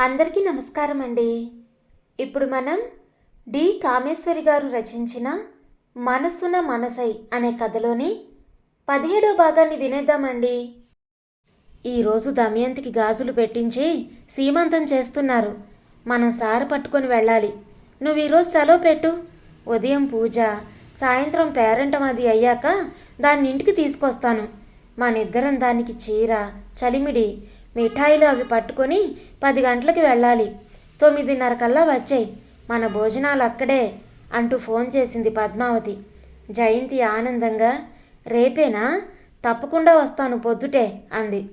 అందరికీ నమస్కారం అండి. ఇప్పుడు మనం డి. కామేశ్వరి గారు రచించిన మనస్సున మనసై అనే కథలోని పదిహేడో భాగాన్ని వినేద్దామండి. ఈరోజు దమయంతికి గాజులు పెట్టించి సీమంతం చేస్తున్నారు. మనం సార పట్టుకొని వెళ్ళాలి. నువ్వు ఈరోజు సెలవు పెట్టు. ఉదయం పూజ సాయంత్రం పేరంటం అది అయ్యాక దాన్ని ఇంటికి తీసుకొస్తాను. మనిద్దరం దానికి చీర చలిమిడి మిఠాయిలు అవి పట్టుకొని పది గంటలకి వెళ్ళాలి. తొమ్మిదిన్నర కల్లా వచ్చాయి. మన భోజనాలు అక్కడే అంటూ ఫోన్ చేసింది పద్మావతి. జయంతి ఆనందంగా రేపేనా? తప్పకుండా వస్తాను పొద్దుటే అంది.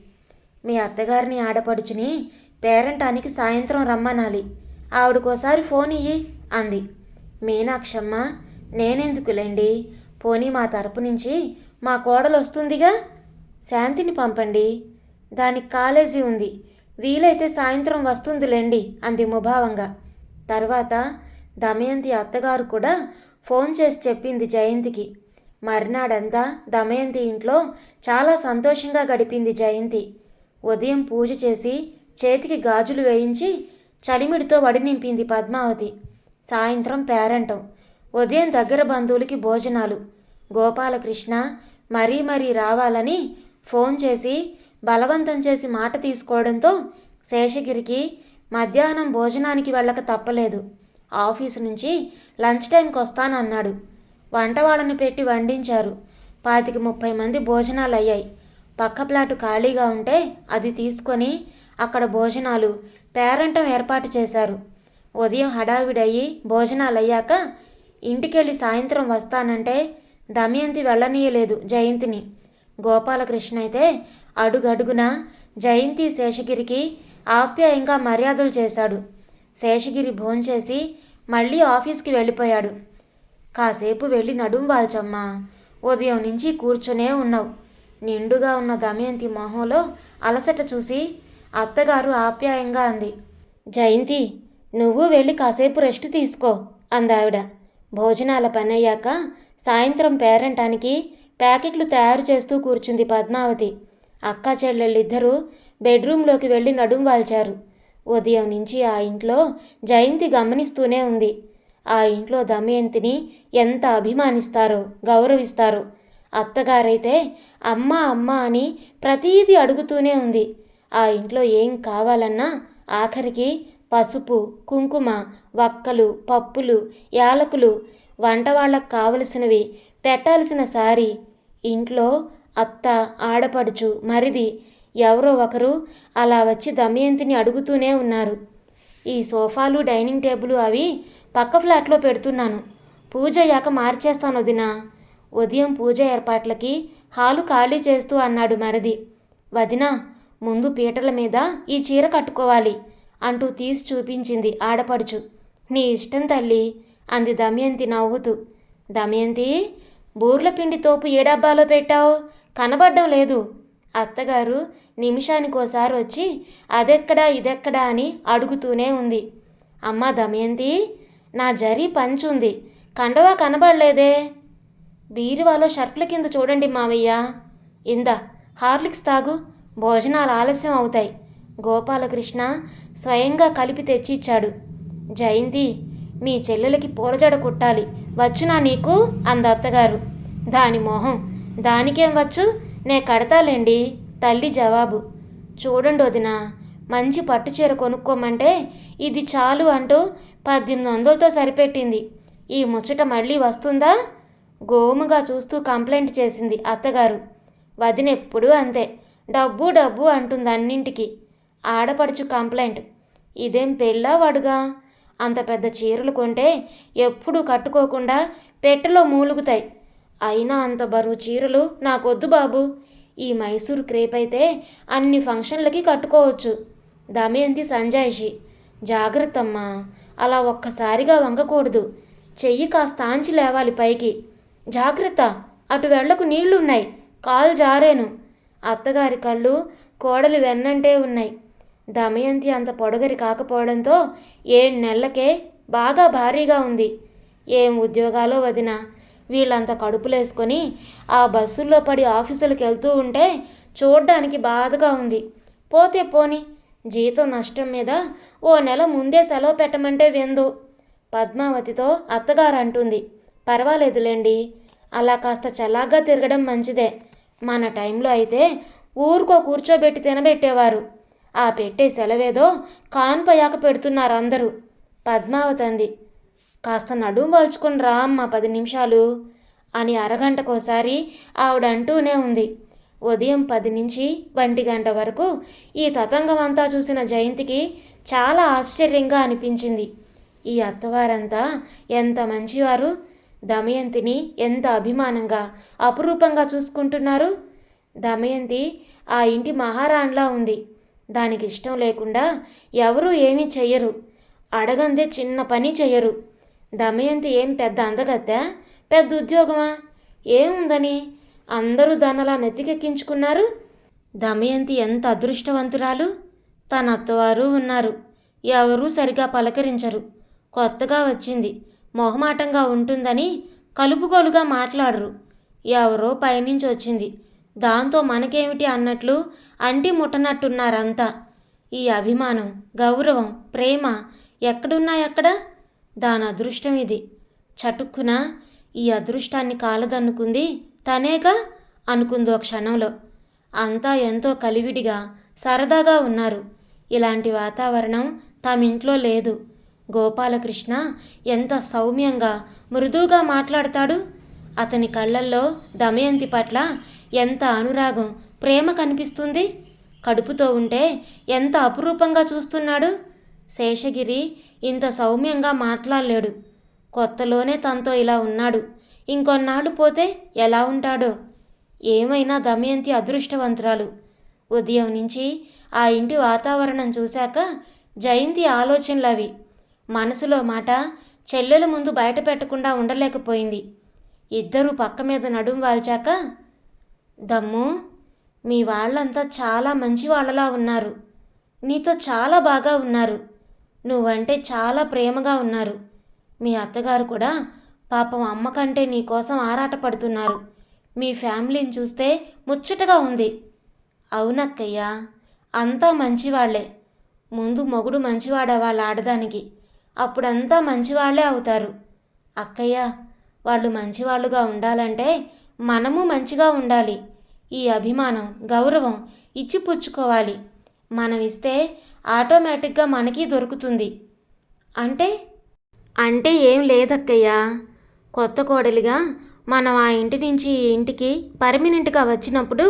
మీ అత్తగారిని ఆడపడుచుని పేరంటానికి సాయంత్రం రమ్మనాలి. ఆవిడకోసారి ఫోన్ ఇయ్యి అంది. మీనాక్షమ్మ నేనెందుకులేండి? పోనీ మా తరపు నుంచి మా కోడలు వస్తుందిగా శాంతిని పంపండి. దానికి కాలేజీ ఉంది. వీలైతే సాయంత్రం వస్తుందిలేండి అంది ముభావంగా. తర్వాత దమయంతి అత్తగారు కూడా ఫోన్ చేసి చెప్పింది జయంతికి. మర్నాడంతా దమయంతి ఇంట్లో చాలా సంతోషంగా గడిపింది జయంతి. ఉదయం పూజ చేసి చేతికి గాజులు వేయించి చలిమిడితో వడి నింపింది పద్మావతి. సాయంత్రం పేరంటం. ఉదయం దగ్గర బంధువులకి భోజనాలు. గోపాలకృష్ణ మరీ మరీ రావాలని ఫోన్ చేసి బలవంతం చేసి మాట తీసుకోవడంతో శేషగిరికి మధ్యాహ్నం భోజనానికి వెళ్ళక తప్పలేదు. ఆఫీసు నుంచి లంచ్ టైంకి వస్తానన్నాడు. వంట వాళ్ళని పెట్టి వండించారు. పాతికి ముప్పై మంది భోజనాలు అయ్యాయి పక్క ప్లాటు ఖాళీగా ఉంటే అది తీసుకొని అక్కడ భోజనాలు పేరంటం ఏర్పాటు చేశారు. ఉదయం హడావిడయ్యి భోజనాలు అయ్యాక ఇంటికెళ్ళి సాయంత్రం వస్తానంటే దమయంతి వెళ్ళనీయలేదు జయంతిని. గోపాలకృష్ణ అయితే అడుగడుగున జయంతి శేషగిరికి ఆప్యాయంగా మర్యాదలు చేశాడు. శేషగిరి భోంచేసి మళ్ళీ ఆఫీస్కి వెళ్ళిపోయాడు. కాసేపు వెళ్ళి నడుం వాల్చమ్మా ఉదయం నుంచి కూర్చునే ఉన్నావు. నిండుగా ఉన్న దమయంతి మొహంలో అలసట చూసి అత్తగారు ఆప్యాయంగా అంది. జయంతి నువ్వు వెళ్ళి కాసేపు రెస్ట్ తీసుకో అందావిడ. భోజనాల పనయ్యాక సాయంత్రం పేరంటానికి ప్యాకెట్లు తయారు చేస్తూ కూర్చుంది పద్మావతి. అక్క చెల్లెళ్ళిద్దరూ బెడ్రూమ్లోకి వెళ్ళి నడుం వాల్చారు. ఉదయం నుంచి ఆ ఇంట్లో జయంతి గమనిస్తూనే ఉంది. ఆ ఇంట్లో దమయంతిని ఎంత అభిమానిస్తారో గౌరవిస్తారో. అత్తగారైతే అమ్మ అమ్మ అని ప్రతీది అడుగుతూనే ఉంది. ఆ ఇంట్లో ఏం కావాలన్నా ఆఖరికి పసుపు కుంకుమ వక్కలు పప్పులు యాలకులు వంట వాళ్ళకు కావలసినవి పెట్టాల్సిన సారీ ఇంట్లో అత్త ఆడపడుచు మరిది ఎవరో ఒకరు అలా వచ్చి దమయంతిని అడుగుతూనే ఉన్నారు. ఈ సోఫాలు డైనింగ్ టేబుల్ అవి పక్క ఫ్లాట్లో పెడుతున్నాను. పూజ అయ్యాక మార్చేస్తాను వదినా. ఉదయం పూజ ఏర్పాట్లకి హాలు ఖాళీ చేస్తూ అన్నాడు మరిది. వదినా ముందు పీటల మీద ఈ చీర కట్టుకోవాలి అంటూ తీసి చూపించింది ఆడపడుచు. నీ ఇష్టం తల్లి అంది దమయంతి నవ్వుతూ. దమయంతి బూర్ల పిండి తోపు ఏ డబ్బాలో పెట్టావు? కనబడ్డం లేదు. అత్తగారు నిమిషానికోసారి వచ్చి అదెక్కడా ఇదెక్కడా? అని అడుగుతూనే ఉంది. అమ్మ దమయంతి నా జరీ పంచుంది. కండవా కనబడలేదే? బీరువాలో షర్ట్ల కింద చూడండి మావయ్య. ఇందా హార్లిక్స్ తాగు. భోజనాలు ఆలస్యం అవుతాయి. గోపాలకృష్ణ స్వయంగా కలిపి తెచ్చిచ్చాడు. జయంతి మీ చెల్లెలకి పూలజడ కుట్టాలి. వచ్చునా నీకు? అంద అత్తగారు. దాని మొహం దానికేం వచ్చు? నే కడతాలేండి. తల్లి జవాబు. చూడండి వదిన మంచి పట్టుచీర కొనుక్కోమంటే ఇది చాలు అంటూ పద్దెనిమిది వందలతో సరిపెట్టింది. ఈ ముచ్చట మళ్ళీ వస్తుందా? గోముగా చూస్తూ కంప్లైంట్ చేసింది అత్తగారు. వదినెప్పుడూ అంతే. డబ్బు డబ్బు అంటుంది అన్నింటికి. ఆడపడుచు కంప్లైంట్. ఇదేం పెళ్ళా వాడుగా? అంత పెద్ద చీరలు కొంటే ఎప్పుడూ కట్టుకోకుండా పెట్టెలో మూలుగుతాయి. అయినా అంత బరువు చీరలు నాకొద్దు బాబు. ఈ మైసూర్ క్రేప్ అయితే అన్ని ఫంక్షన్లకి కట్టుకోవచ్చు. దమయంతి సంజాయిషి జాగ్రత్తమ్మా అలా ఒక్కసారిగా వంగకూడదు. చెయ్యి కాస్త ఆంచి లేవాలి పైకి. జాగ్రత్త అటు వెళ్ళకు నీళ్ళున్నాయి కాలు జారేను. అత్తగారి కళ్ళు కోడలు వెన్నంటే ఉన్నాయి. దమయంతి అంత పొడగరి కాకపోవడంతో ఏడు నెలలకే బాగా భారీగా ఉంది. ఏం ఉద్యోగాలో వదినా వీళ్ళంత కడుపులేసుకొని ఆ బస్సుల్లో పడి ఆఫీసులకు వెళ్తూ ఉంటే చూడ్డానికి బాధగా ఉంది. పోతే పోని జీతం నష్టం మీద ఓ నెల ముందే సెలవు పెట్టమంటే విందు పద్మావతితో అత్తగారు అంటుంది పర్వాలేదులేండి అలా కాస్త చలాగ్గా తిరగడం మంచిదే. మన టైంలో అయితే ఊరుకో కూర్చోబెట్టి తినబెట్టేవారు. ఆ పెట్టే సెలవేదో కాన్పయాక పెడుతున్నారు అందరూ. పద్మావతి అంది కాస్త నడుము వాల్చుకుని రా అమ్మ పది నిమిషాలు అని అరగంటకోసారి ఆవిడ అంటూనే ఉంది. ఉదయం పది నుంచి ఒంటి గంట వరకు ఈ తతంగం అంతా చూసిన జయంతికి చాలా ఆశ్చర్యంగా అనిపించింది. ఈ అత్తవారంతా ఎంత మంచివారు? దమయంతిని ఎంత అభిమానంగా అపురూపంగా చూసుకుంటున్నారు? దమయంతి ఆ ఇంటి మహారాణిలా ఉంది. దానికి ఇష్టం లేకుండా ఎవరూ ఏమీ చెయ్యరు. అడగందే చిన్న పని చెయ్యరు. దమయంతి ఏం పెద్ద అందగత్తా? పెద్ద ఉద్యోగమా? ఏముందని అందరూ దానలా నెత్తికెక్కించుకున్నారు. దమయంతి ఎంత అదృష్టవంతురాలు? తన అత్తవారు ఉన్నారు. ఎవరూ సరిగా పలకరించరు. కొత్తగా వచ్చింది. మొహమాటంగా ఉంటుందని కలుపుగోలుగా మాట్లాడరు. ఎవరో పైనుంచి వచ్చింది. దాంతో మనకేమిటి అన్నట్లు అంటి ముట్టనట్టున్నారంతా. ఈ అభిమానం గౌరవం ప్రేమ ఎక్కడున్నాయక్కడ? దాని అదృష్టం ఇది. చటుక్కున ఈ అదృష్టాన్ని కాలదన్నుకుంది తనేగా అనుకుందో క్షణంలో. అంతా ఎంతో కలివిడిగా సరదాగా ఉన్నారు. ఇలాంటి వాతావరణం తమింట్లో లేదు. గోపాలకృష్ణ ఎంత సౌమ్యంగా మృదువుగా మాట్లాడతాడు? అతని కళ్ళల్లో దమయంతి పట్ల ఎంత అనురాగం ప్రేమ కనిపిస్తుంది? కడుపుతో ఉంటే ఎంత అపురూపంగా చూస్తున్నాడు? శేషగిరి ఇంత సౌమ్యంగా మాట్లాడలేడు. కొత్తలోనే తనతో ఇలా ఉన్నాడు. ఇంకొన్నాళ్ళు పోతే ఎలా ఉంటాడో? ఏమైనా దమయంతి అదృష్టవంతురాలు. ఉదయం నుంచి ఆ ఇంటి వాతావరణం చూశాక జయంతి ఆలోచనలు అవి మనసులో మాట చెల్లెల ముందు బయట పెట్టకుండా ఉండలేకపోయింది. ఇద్దరూ పక్క మీద నడుం వాల్చాక దమ్ము మీ వాళ్ళంతా చాలా మంచి వాళ్ళలా ఉన్నారు. నీతో చాలా బాగా ఉన్నారు. నువ్వంటే చాలా ప్రేమగా ఉన్నారు. మీ అత్తగారు కూడా పాపం అమ్మ కంటే నీకోసం ఆరాటపడుతున్నారు. మీ ఫ్యామిలీని చూస్తే ముచ్చటగా ఉంది. అవునక్కయ్యా అంతా మంచివాళ్ళే. ముందు మొగుడు మంచివాడా వాళ్ళ ఆడదానికి? అప్పుడంతా మంచివాళ్ళే అవుతారు. అక్కయ్య వాళ్ళు మంచివాళ్ళుగా ఉండాలంటే మనము మంచిగా ఉండాలి. ఈ అభిమానం గౌరవం ఇచ్చిపుచ్చుకోవాలి. మనం ఇస్తే ఆటోమేటిక్గా మనకి దొరుకుతుంది. అంటే? అంటే ఏం లేదక్కయ్యా. కొత్త కోడలిగా మనం ఆ ఇంటి నుంచి ఈ ఇంటికి పర్మినెంట్గా వచ్చినప్పుడు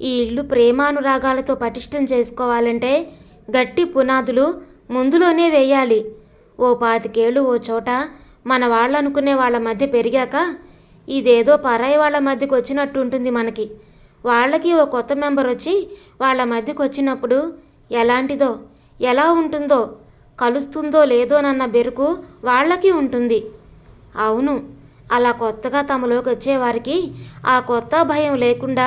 ఈ ఇల్లు ప్రేమానురాగాలతో పటిష్టం చేసుకోవాలంటే గట్టి పునాదులు ముందులోనే వేయాలి. ఓ పాతికేళ్ళు ఓ చోట మన వాళ్ళనుకునే వాళ్ళ మధ్య పెరిగాక ఇదేదో పరాయి వాళ్ళ మధ్యకు వచ్చినట్టు ఉంటుంది మనకి. వాళ్ళకి ఓ కొత్త మెంబర్ వచ్చి వాళ్ళ మధ్యకు వచ్చినప్పుడు ఎలాంటిదో ఎలా ఉంటుందో కలుస్తుందో లేదోనన్న బెరుకు వాళ్ళకి ఉంటుంది. అవును అలా కొత్తగా తమలోకి వచ్చేవారికి ఆ కొత్త భయం లేకుండా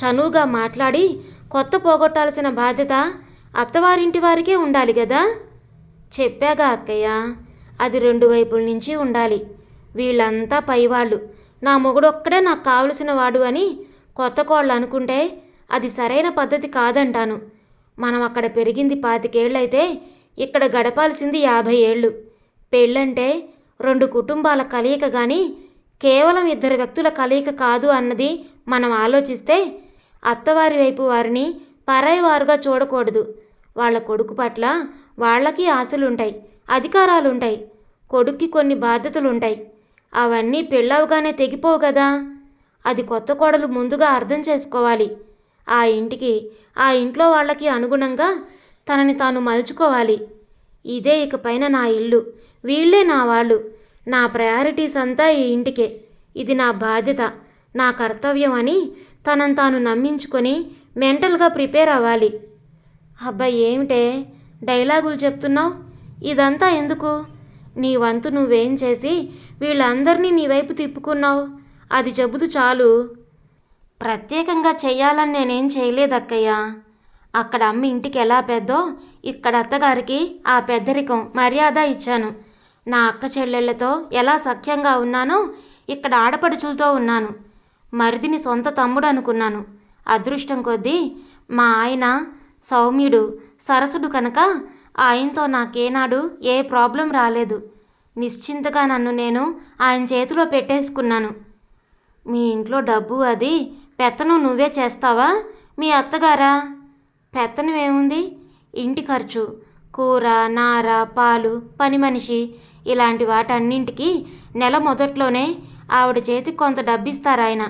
చనువుగా మాట్లాడి కొత్త పోగొట్టాల్సిన బాధ్యత అత్తవారింటి వారికే ఉండాలి కదా చెప్పాగా అక్కయ్య. అది రెండు వైపుల నుంచి ఉండాలి. వీళ్ళంతా పైవాళ్ళు. నా మొగుడొక్కడే నాకు కావలసిన వాడు అని కొత్త కోళ్ళు అనుకుంటే అది సరైన పద్ధతి కాదంటాను. మనం అక్కడ పెరిగింది పాతికేళ్ళైతే ఇక్కడ గడపాల్సింది యాభై ఏళ్ళు. పెళ్ళంటే రెండు కుటుంబాల కలయిక కానీ కేవలం ఇద్దరు వ్యక్తుల కలయిక కాదు అన్నది మనం ఆలోచిస్తే అత్తవారి వైపు వారిని పరాయి వారుగా చూడకూడదు. వాళ్ళ కొడుకు పట్ల వాళ్ళకి ఆశలుంటాయి అధికారాలుంటాయి కొడుక్కి కొన్ని బాధ్యతలుంటాయి. అవన్నీ పెళ్ళవగానే తెగిపోవు కదా అది కొత్త కోడలు ముందుగా అర్థం చేసుకోవాలి. ఆ ఇంటికి. ఆ ఇంట్లో వాళ్ళకి అనుగుణంగా తనని తాను మలుచుకోవాలి. ఇదే ఇకపైన నా ఇల్లు. వీళ్ళే నా వాళ్ళు. నా ప్రయారిటీస్ అంతా ఈ ఇంటికే. ఇది నా బాధ్యత నా కర్తవ్యం అని తనను తాను నమ్మించుకొని మెంటల్గా ప్రిపేర్ అవ్వాలి. అబ్బాయి ఏమిటే? డైలాగులు చెప్తున్నావు? ఇదంతా ఎందుకు? నీ వంతు నువ్వేం చేసి వీళ్ళందరినీ నీ వైపు తిప్పుకున్నావు? అది చెబుతూ చాలు. ప్రత్యేకంగా చెయ్యాలని నేనేం చేయలేదక్కయ్యా. అక్కడ అమ్మ ఇంటికి ఎలా పెద్దో ఇక్కడ అత్తగారికి ఆ పెద్దరికం మర్యాద ఇచ్చాను. నా అక్క చెల్లెళ్ళతో ఎలా సఖ్యంగా ఉన్నానో ఇక్కడ ఆడపడుచులతో ఉన్నాను. మరిదిని సొంత తమ్ముడు అనుకున్నాను. అదృష్టం కొద్దీ మా ఆయన సౌమ్యుడు సరసుడు కనుక ఆయనతో నాకేనాడు ఏ ప్రాబ్లం రాలేదు. నిశ్చింతగా నన్ను నేను ఆయన చేతిలో పెట్టేసుకున్నాను. మీ ఇంట్లో డబ్బు అది పెత్తనం నువ్వే చేస్తావా? మీ అత్తగారా? పెత్తనం ఏముంది? ఇంటి ఖర్చు. కూర నార పాలు పని మనిషి. ఇలాంటి వాటన్నింటికి నెల మొదట్లోనే ఆవిడ చేతికి కొంత డబ్బిస్తారాయన.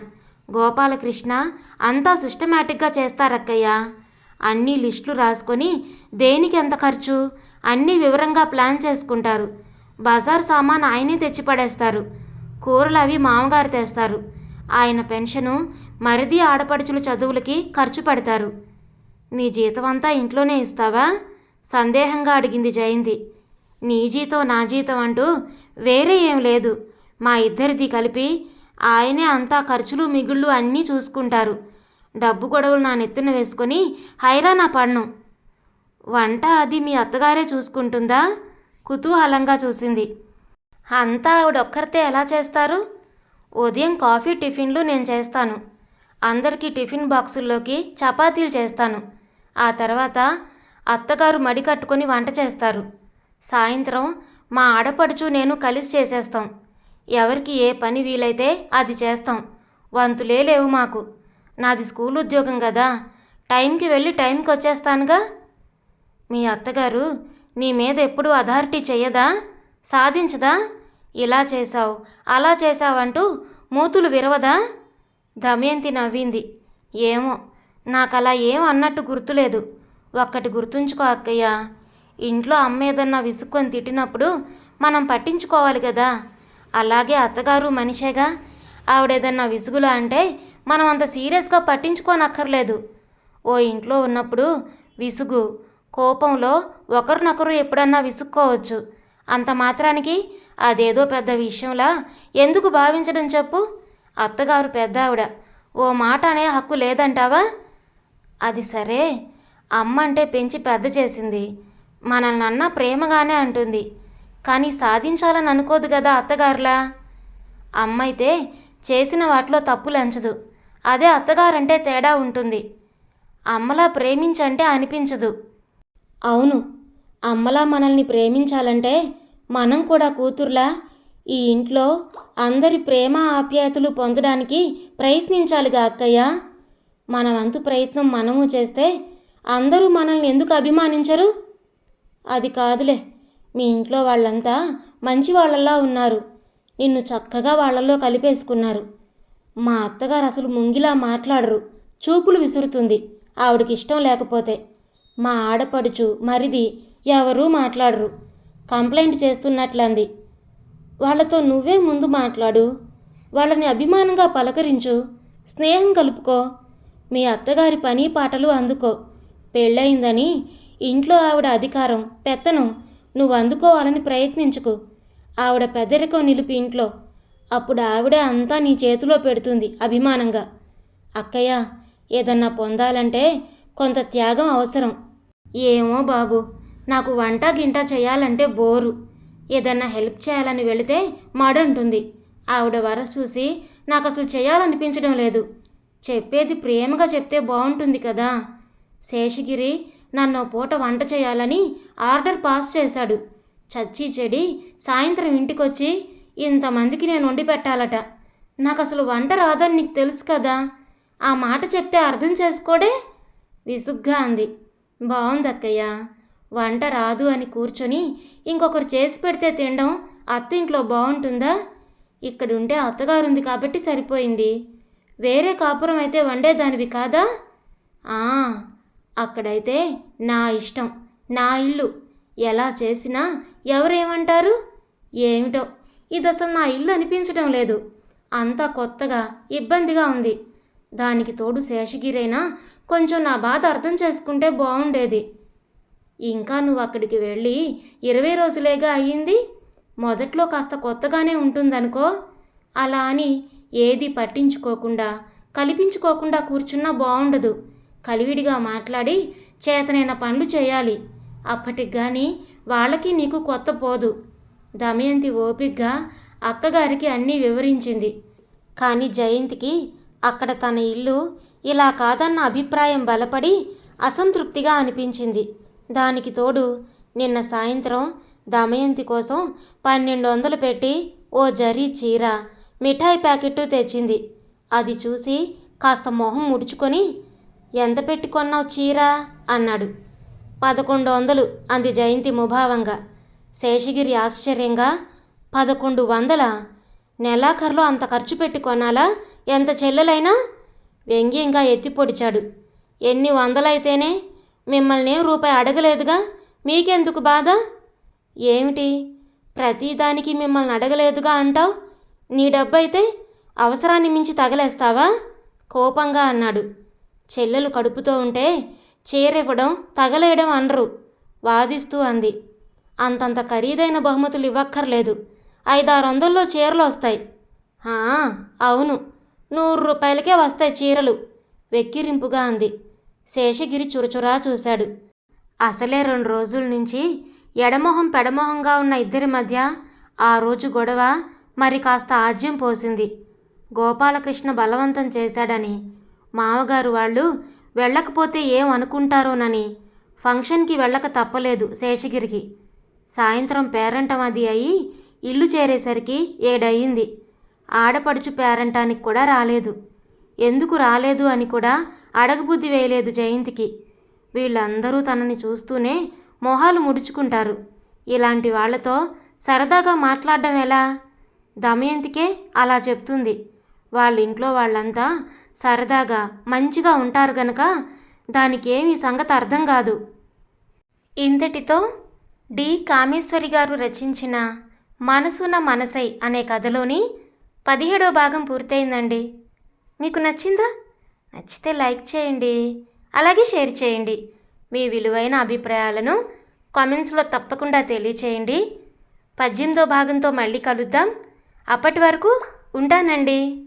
గోపాలకృష్ణ అంతా సిస్టమేటిక్గా చేస్తారక్కయ్య. అన్ని లిస్టులు రాసుకొని దేనికి ఎంత ఖర్చు? అన్నీ వివరంగా ప్లాన్ చేసుకుంటారు. బజార్ సామాన్ ఆయనే తెచ్చి పడేస్తారు కూరలు అవి మామగారు తెస్తారు. ఆయన పెన్షను మరిది ఆడపడుచుల చదువులకి ఖర్చు పెడతారు. నీ జీతం అంతా ఇంట్లోనే ఇస్తావా? సందేహంగా అడిగింది జయంతి. నీ జీతం నా జీతం అంటూ వేరే ఏం లేదు. మా ఇద్దరిది కలిపి ఆయనే అంతా ఖర్చులు మిగుళ్ళు అన్నీ చూసుకుంటారు. డబ్బు గొడవలు నా నెత్తిన వేసుకొని హైరానా పడను. వంట అది మీ అత్తగారే చూసుకుంటుందా? కుతూహలంగా చూసింది. అంతా ఆవిడొక్కరితే ఎలా చేస్తారు? ఉదయం కాఫీ టిఫిన్లు నేను చేస్తాను. అందరికీ టిఫిన్ బాక్సుల్లోకి చపాతీలు చేస్తాను. ఆ తర్వాత అత్తగారు మడి కట్టుకొని వంట చేస్తారు. సాయంత్రం మా ఆడపడుచు నేను కలిసి చేసేస్తాం. ఎవరికి ఏ పని వీలైతే అది చేస్తాం. వంతులే లేవు మాకు. నాది స్కూల్ ఉద్యోగం కదా టైంకి వెళ్ళి టైంకి వచ్చేస్తానుగా? మీ అత్తగారు నీ మీద ఎప్పుడు అథారిటీ చెయ్యదా? సాధించదా? ఇలా చేశావు అలా చేశావంటూ మూతులు విరవదా? దమయంతి నవ్వింది ఏమో నాకు అలా ఏం అన్నట్టు గుర్తులేదు. ఒక్కటి గుర్తుంచుకో అక్కయ్య. ఇంట్లో అమ్మ ఏదన్నా విసుక్కొని తిట్టినప్పుడు మనం పట్టించుకోవాలి కదా అలాగే అత్తగారు మనిషేగా ఆవిడేదన్నా విసుగులు అంటే మనం అంత సీరియస్గా పట్టించుకోనక్కర్లేదు. ఓ ఇంట్లో ఉన్నప్పుడు విసుగు కోపంలో ఒకరినొకరు ఎప్పుడన్నా విసుక్కోవచ్చు. అంత మాత్రానికి అదేదో పెద్ద విషయంలా ఎందుకు భావించడం చెప్పు? అత్తగారు పెద్ద ఆవిడ ఓ మాట అనే హక్కు లేదంటావా? అది సరే. అమ్మ అంటే పెంచి పెద్ద చేసింది. మనల్ని అన్న ప్రేమగానే అంటుంది. కానీ సాధించాలని అనుకోదు కదా అత్తగారులా? అమ్మ అయితే చేసిన వాటిలో తప్పులు ఎంచదు అదే అత్తగారంటే తేడా ఉంటుంది. అమ్మలా ప్రేమించంటే అనిపించదు. అవును. అమ్మలా మనల్ని ప్రేమించాలంటే మనం కూడా కూతుర్లా? ఈ ఇంట్లో అందరి ప్రేమ ఆప్యాయతలు పొందడానికి ప్రయత్నించాలిగా అక్కయ్య. మన వంతు ప్రయత్నం మనము చేస్తే అందరూ మనల్ని ఎందుకు అభిమానించరు? అది కాదులే. మీ ఇంట్లో వాళ్ళంతా మంచి వాళ్ళలా ఉన్నారు. నిన్ను చక్కగా వాళ్ళల్లో కలిపేసుకున్నారు. మా అత్తగారు అసలు ముంగిలా మాట్లాడరు. చూపులు విసురుతుంది. ఆవిడకి ఇష్టం లేకపోతే. మా ఆడపడుచు మరిది ఎవరూ మాట్లాడరు. కంప్లైంట్ చేస్తున్నట్లంది. వాళ్ళతో నువ్వే ముందు మాట్లాడు. వాళ్ళని అభిమానంగా పలకరించు. స్నేహం కలుపుకో. మీ అత్తగారి పని పాటలు అందుకో. పెళ్ళయిందని ఇంట్లో ఆవిడ అధికారం పెత్తనం. నువ్వు అందుకోవాలని ప్రయత్నించుకు. ఆవిడ పెద్దరికం నిలిపి ఇంట్లో. అప్పుడు ఆవిడే అంతా నీ చేతిలో పెడుతుంది అభిమానంగా. అక్కయ్య ఏదన్నా పొందాలంటే కొంత త్యాగం అవసరం. ఏమో బాబు నాకు వంట గింట చేయాలంటే బోరు. ఏదన్నా హెల్ప్ చేయాలని వెళితే మాడంటుంది. ఆవిడ వరస చూసి నాకు అసలు చేయాలనిపించడం లేదు. చెప్పేది ప్రేమగా చెప్తే బాగుంటుంది కదా. శేషగిరి నన్ను ఓ పూట వంట చేయాలని ఆర్డర్ పాస్ చేశాడు. చచ్చి చెడి సాయంత్రం ఇంటికొచ్చి ఇంతమందికి నేను వండి పెట్టాలట. నాకు అసలు వంట రాదని నీకు తెలుసు కదా. ఆ మాట చెప్తే అర్థం చేసుకోడే? విసుగ్గా అంది. బాగుంది అక్కయ్య వంట రాదు అని కూర్చొని ఇంకొకరు చేసి పెడితే తినడం అత్త ఇంట్లో బాగుంటుందా? ఇక్కడుంటే అత్తగారుంది కాబట్టి సరిపోయింది. వేరే కాపురం అయితే వండేదానివి కాదా? ఆ, అక్కడైతే నా ఇష్టం నా ఇల్లు. ఎలా చేసినా ఎవరేమంటారు? ఏమిటో. ఇది అసలు నా ఇల్లు అనిపించడం లేదు. అంతా కొత్తగా ఇబ్బందిగా ఉంది. దానికి తోడు శేషగిరైనా కొంచెం నా బాధ అర్థం చేసుకుంటే బాగుండేది. ఇంకా నువ్వు అక్కడికి వెళ్ళి ఇరవై రోజులేగా అయ్యింది? మొదట్లో కాస్త కొత్తగానే ఉంటుందనుకో. అలా అని ఏది పట్టించుకోకుండా కల్పించుకోకుండా కూర్చున్నా బాగుండదు కలివిడిగా మాట్లాడి చేతనైన పనులు చేయాలి. అప్పటికి కానీ వాళ్ళకి నీకు కొత్త పోదు. దమయంతి ఓపిగ్గా అక్కగారికి అన్నీ వివరించింది. కానీ జయంతికి అక్కడ తన ఇల్లు ఇలా కాదన్న అభిప్రాయం బలపడి అసంతృప్తిగా అనిపించింది. దానికి తోడు నిన్న సాయంత్రం దమయంతి కోసం పన్నెండు వందలు పెట్టి ఓ జరీ చీర మిఠాయి ప్యాకెట్టు తెచ్చింది. అది చూసి కాస్త మొహం ముడుచుకొని ఎంత పెట్టి కొన్నావు చీర? అన్నాడు. పదకొండు వందలు అంది జయంతి ముభావంగా. శేషగిరి ఆశ్చర్యంగా పదకొండు వందల? నెలాఖరులో అంత ఖర్చు పెట్టి కొనాలా? ఎంత చెల్లెలైనా? వ్యంగ్యంగా ఎత్తి పొడిచాడు ఎన్ని వందలైతేనే మిమ్మల్ని రూపాయి అడగలేదుగా? మీకెందుకు బాధ? ఏమిటి? ప్రతిదానికి మిమ్మల్ని అడగలేదుగా అంటావు? నీ డబ్బైతే అవసరాన్ని మించి తగలేస్తావా? కోపంగా అన్నాడు. చెల్లెలు కడుపుతో ఉంటే చీరివ్వడం తగలేయడం అనరు వాదిస్తూ అంది. అంతంత ఖరీదైన బహుమతులు ఇవ్వక్కర్లేదు. ఐదారు వందల్లో చీరలు వస్తాయి. అవును. నూరు రూపాయలకే వస్తాయి చీరలు వెక్కిరింపుగా అంది. శేషగిరి చురచురా చూశాడు. అసలే రెండు రోజుల నుంచి ఎడమొహం పెడమొహంగా ఉన్న ఇద్దరి మధ్య ఆ రోజు గొడవ మరి కాస్త ఆజ్యం పోసింది. గోపాలకృష్ణ బలవంతం చేశాడని మామగారు వాళ్ళు వెళ్ళకపోతే ఏం అనుకుంటారోనని ఫంక్షన్కి వెళ్ళక తప్పలేదు శేషగిరికి. సాయంత్రం పేరంటమది అది అయి ఇల్లు చేరేసరికి ఏడయింది. ఆడపడుచు పేరంటానికి కూడా రాలేదు. ఎందుకు రాలేదు అని కూడా అడగబుద్ధి వేయలేదు జయంతికి. వీళ్ళందరూ తనని చూస్తూనే మొహాలు ముడుచుకుంటారు. ఇలాంటి వాళ్ళతో సరదాగా మాట్లాడడం ఎలా? దమయంతికే అలా చెప్తుంది. వాళ్ళ ఇంట్లో వాళ్ళంతా సరదాగా మంచిగా ఉంటారు గనక దానికేమీ సంగతి అర్థం కాదు. ఇంతటితో డి. కామేశ్వరి గారు రచించిన మనసున మనసై అనే కథలోని పదిహేడో భాగం పూర్తయిందండి. మీకు నచ్చిందా? నచ్చితే లైక్ చేయండి అలాగే షేర్ చేయండి. మీ విలువైన అభిప్రాయాలను కామెంట్స్లో తప్పకుండా తెలియచేయండి. పద్దెనిమిదో భాగంతో మళ్ళీ కలుద్దాం. అప్పటి వరకు ఉంటానండి.